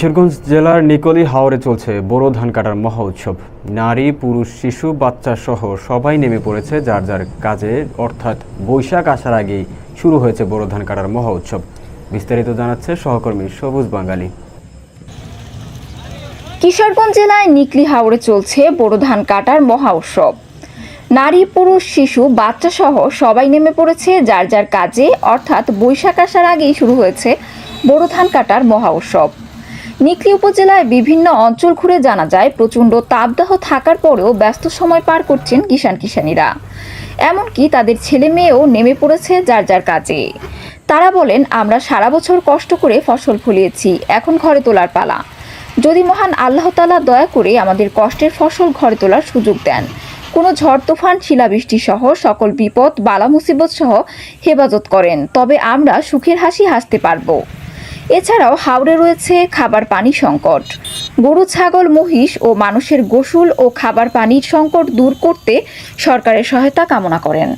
কিশোরগঞ্জ জেলার নিকলি হাওরে চলছে বোরো ধান কাটার মহা উৎসব। নারী, পুরুষ, শিশু, বাচ্চা সহ সবাই নেমে পড়েছে যার যার কাজে। অর্থাৎ বৈশাখ আসার আগেই শুরু হয়েছে বোরো ধান কাটার মহা উৎসব। বিস্তারিত জানাচ্ছে সহকর্মী সবুজ বাঙালি। কিশোরগঞ্জ জেলায় নিকলি হাওড়ে চলছে বোরো ধান কাটার মহা উৎসব। নারী, পুরুষ, শিশু, বাচ্চা সহ সবাই নেমে পড়েছে যার যার কাজে। অর্থাৎ বৈশাখ আসার আগেই শুরু হয়েছে বোরো ধান কাটার মহা উৎসব। নিকলি উপজেলায় বিভিন্ন অঞ্চল ঘুরে জানা যায়, প্রচণ্ড তাপদাহ থাকার পরেও ব্যস্ত সময় পার করছেন কিষাণ কিষাণীরা। এমনকি তাদের ছেলে মেয়েও নেমে পড়েছে যার যার কাজে। তারা বলেন, আমরা সারা বছর কষ্ট করে ফসল ফলিয়েছি, এখন ঘরে তোলার পালা। যদি মহান আল্লাহ তালা দয়া করে আমাদের কষ্টের ফসল ঘরে তোলার সুযোগ দেন। কোনো ঝড়, তুফান, শিলাবৃষ্টি সহ সকল বিপদ বালা মুসিবত সহ হেফাজত করেন, তবে আমরা সুখের হাসি হাসতে পারব। এছাড়াও হাওড়ে রয়েছে খাবার পানি সংকট। গরু, ছাগল, মহিষ ও মানুষের গোসল ও খাবার পানির সংকট দূর করতে সরকারের সহায়তা কামনা করেন।